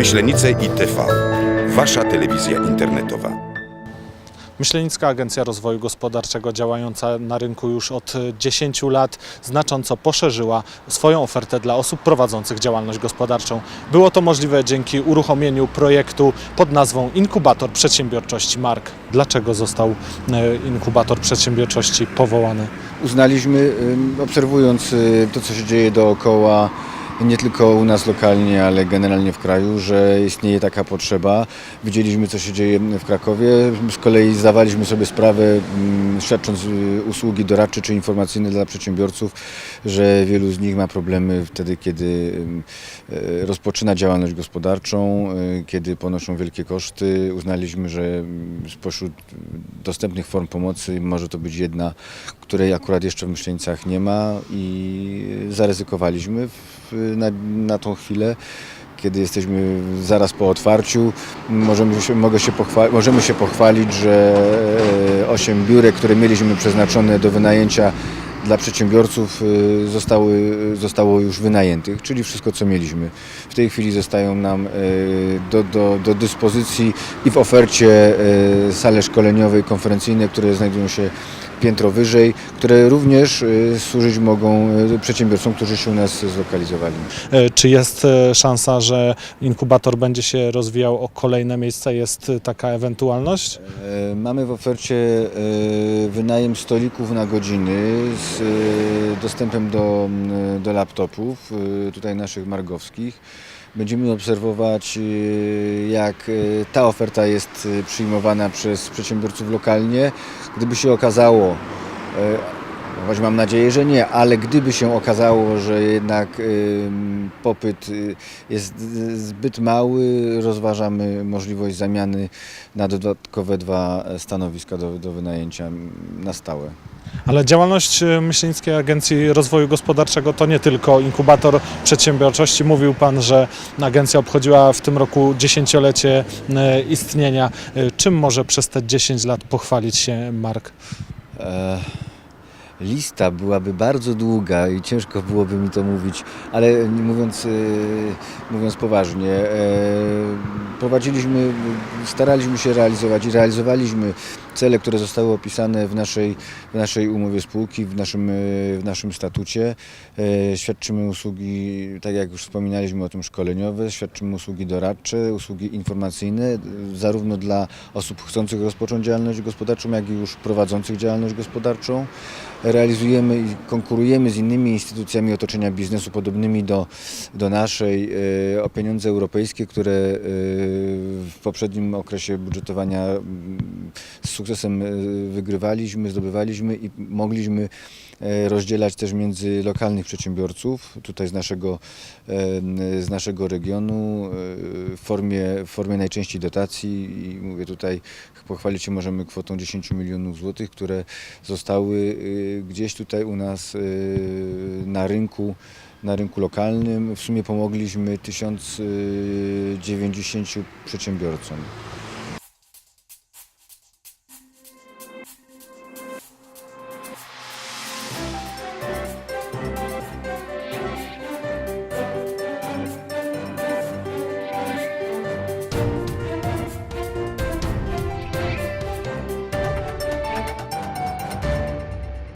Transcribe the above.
Myślenice i TV. Wasza telewizja internetowa. Myślenicka Agencja Rozwoju Gospodarczego działająca na rynku już od 10 lat znacząco poszerzyła swoją ofertę dla osób prowadzących działalność gospodarczą. Było to możliwe dzięki uruchomieniu projektu pod nazwą Inkubator Przedsiębiorczości Mark. Dlaczego został e, Inkubator Przedsiębiorczości powołany? Uznaliśmy, obserwując y, to, co się dzieje dookoła, nie tylko u nas lokalnie, ale generalnie w kraju, że istnieje taka potrzeba. Widzieliśmy, co się dzieje w Krakowie. Z kolei zdawaliśmy sobie sprawę, ym, świadcząc y, usługi doradcze czy informacyjne dla przedsiębiorców, że wielu z nich ma problemy wtedy, kiedy ym, y, rozpoczyna działalność gospodarczą, y, kiedy ponoszą wielkie koszty. Uznaliśmy, że ym, spośród dostępnych form pomocy może to być jedna, której akurat jeszcze w Myślenicach nie ma i zaryzykowaliśmy na, na tą chwilę. Kiedy jesteśmy zaraz po otwarciu, możemy się, mogę się pochwa- możemy się pochwalić, że e, osiem biurek, które mieliśmy przeznaczone do wynajęcia dla przedsiębiorców e, zostały, zostało już wynajętych, czyli wszystko co mieliśmy. W tej chwili zostają nam e, do, do, do dyspozycji i w ofercie sale i konferencyjne, które znajdują się piętro wyżej, które również e, służyć mogą e, przedsiębiorcom, którzy się u nas zlokalizowali. E, Czy jest e, szansa, że inkubator będzie się rozwijał o kolejne miejsca? Jest e, taka ewentualność? Mamy w ofercie wynajem stolików na godziny z dostępem do, do laptopów, tutaj naszych margowskich. Będziemy obserwować, e, jak e, ta oferta jest e, przyjmowana przez przedsiębiorców lokalnie. Gdyby się okazało, choć mam nadzieję, że nie, ale gdyby się okazało, że jednak ym, popyt y, jest y, zbyt mały, rozważamy możliwość zamiany na dodatkowe dwa stanowiska do, do wynajęcia na stałe. Ale działalność e, Myślenickiej Agencji Rozwoju Gospodarczego to nie tylko inkubator przedsiębiorczości. Mówił Pan, że agencja obchodziła w tym roku dziesięciolecie istnienia. Czym może przez te 10 lat pochwalić się Mark? E, lista byłaby bardzo długa i ciężko byłoby mi to mówić, ale mówiąc, e, mówiąc poważnie, e, prowadziliśmy, staraliśmy się realizować i realizowaliśmy cele, które zostały opisane w naszej, w naszej umowie spółki, w naszym, e, w naszym statucie. Świadczymy usługi, tak jak już wspominaliśmy o tym, szkoleniowe, świadczymy usługi doradcze, usługi informacyjne, zarówno dla osób chcących rozpocząć działalność gospodarczą, jak i już prowadzących działalność gospodarczą. Realizujemy i konkurujemy z innymi instytucjami otoczenia biznesu podobnymi do, do naszej e, o pieniądze europejskie, które e, w poprzednim okresie budżetowania mm, z sukcesem e, wygrywaliśmy, zdobywaliśmy i mogliśmy rozdzielać też między lokalnych przedsiębiorców, tutaj z naszego, e, z naszego regionu, e, w formie, w formie najczęściej dotacji i mówię tutaj, pochwalić się możemy kwotą 10 milionów złotych, które zostały e, gdzieś tutaj u nas e, na rynku na rynku lokalnym. W sumie pomogliśmy 1090 przedsiębiorcom.